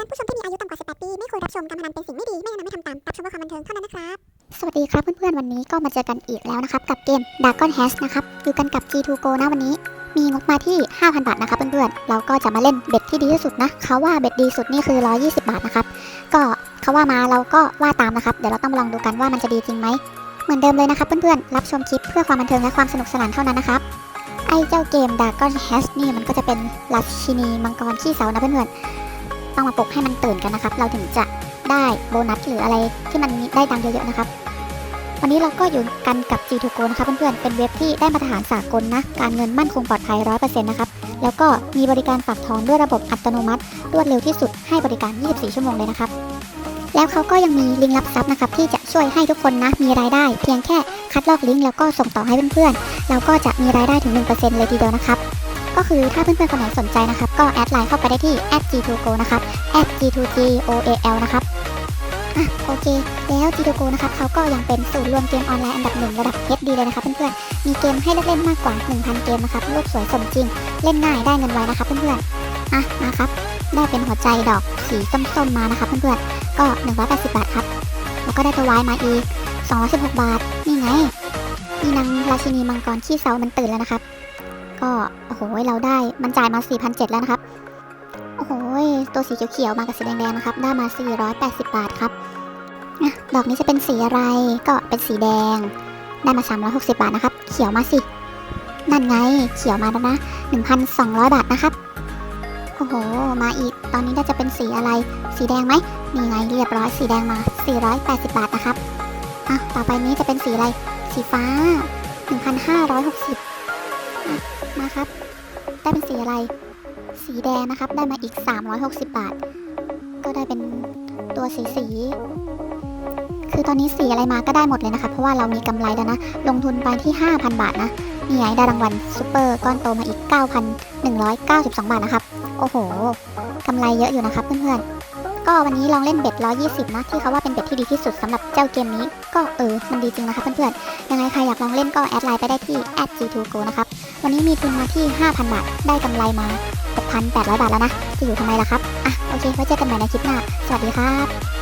อนผู้ชมที่มีอายุต่ำกว่า 18 ปี ไม่ควรรับชมการพนันเป็นสิ่งไม่ดี ไม่แนะนำให้ทำตาม รับชมเพื่อความบันเทิงเท่านั้นนะครับ สวัสดีครับเพื่อนๆ วันนี้ก็มาเจอกันอีกแล้วนะครับ กับเกม Dragon Hash นะครับ อยู่กันกับ G2 Go นะวันนี้ มีงบมาที่ 5,000 บาทนะครับเพื่อนๆ เราก็จะมาเล่นเบ็ดที่ดีที่สุดนะ เขาว่าเบ็ดดีสุดนี่คือ 120 บาทนะครับ ก็เขาว่ามาเราก็ว่าตามนะครับ เดี๋ยวเราต้องมาลองดูกันว่ามันจะดีจริงไหม เหมือนเดิมเลยนะครับเพื่อนๆ รับชมคลิปเพื่อความบันเทิงและความสนุกสนานเท่านั้นนะครับไอ้เจ้าเกม Dragon Hash นี่มันก็จะเป็นราชินีมังกรขี้เสานะเพื่อนๆ ต้องมาปลุกให้มันตื่นกันนะครับ เราถึงจะได้โบนัสหรืออะไรที่มันได้ตังเยอะๆนะครับ วันนี้เราก็อยู่กันกับ G2 Go นะคะเพื่อนๆ เป็นเว็บที่ได้มาตรฐานสากลนะ การเงินมั่นคงปลอดภัย 100%นะครับ แล้วก็มีบริการฝากถอนด้วยระบบอัตโนมัติ รวดเร็วที่สุดให้บริการ 24 ชั่วโมงเลยนะครับ แล้วเขาก็ยังมีลิงก์รับทรัพย์นะครับที่จะช่วยให้ทุกคนนะมีรายได้ เพียงแค่คัดลอกลิงก์แล้วก็ส่งต่อให้เพื่อนๆแล้วก็จะมีรายได้ถึง 1%เลยทีเดียวนะครับ ก็คือถ้าเพื่อนๆคนไหนสนใจนะครับ ก็แอดไลน์เข้าไปได้ที่ @g2go นะครับ @g2goal นะครับอะโอเค แล้ว g 2 g o นะครับเขาก็ยังเป็นศูนย์รวมเกมออนไลน์อันดับหนึ่งระดับ HD เลยนะครับเพื่อนๆ มีเกมให้เลือกเล่นมากกว่า 1,000 เกมนะครับรูปสวยสมจริง เล่นง่ายได้เงินไวนะครับเพื่อนๆ อะมาครับ ได้เป็นหัวใจดอกสีส้มๆมานะครับเพื่อนๆ ก็ 180 บาทครับ แล้วก็ได้ตัววายมาอีก216 บาท นี่ไงนี่นางราชินีมังกรขี้เซามันตื่นแล้วนะครับ ก็โอ้โหเราได้มันจ่ายมา4,700แล้วนะครับ โอ้โหตัวสีเขียวๆมากับสีแดงๆนะครับ ได้มา 480 บาทครับอะดอกนี้จะเป็นสีอะไรก็เป็นสีแดง ได้มา 360 บาทนะครับ เขียวมาสิ นั่นไงเขียวมาแล้วนะ 1,200 บาทนะครับ โอ้โห มาอีก ตอนนี้น่าจะเป็นสีอะไร สีแดงไหมนี่ไงเรียบร้อยสีแดงมา 480 บาทนะครับอะต่อไปนี้จะเป็นสีอะไร สีฟ้า 1,560 มาครับ ได้เป็นสีอะไร สีแดงนะครับ ได้มาอีก 360 บาท ก็ได้เป็นตัวสีสี คือตอนนี้สีอะไรมาก็ได้หมดเลยนะคะ เพราะว่าเรามีกำไรแล้วนะ ลงทุนไปที่ 5,000 บาทนะนี่ไงได้รางวัลซูเปอร์ก้อนโตมาอีก 9,192 บาทนะครับ โอ้โหกำไรเยอะอยู่นะครับเพื่อนๆก็วันนี้ลองเล่นเบ็ด 120 นะ ที่เขาว่าเป็นเบ็ดที่ดีที่สุดสำหรับเจ้าเกมนี้ ก็เออ มันดีจริงนะคะเพื่อนๆ ยังไงใครอยากลองเล่นก็แอดไลน์ไปได้ที่ @g2go นะครับ วันนี้มีทุนมาที่ 5,000 บาท ได้กำไรมา 6,800 บาทแล้วนะ จะอยู่ทำไมล่ะครับ อะ โอเค ไว้เจอกันใหม่ในคลิปหน้า สวัสดีครับ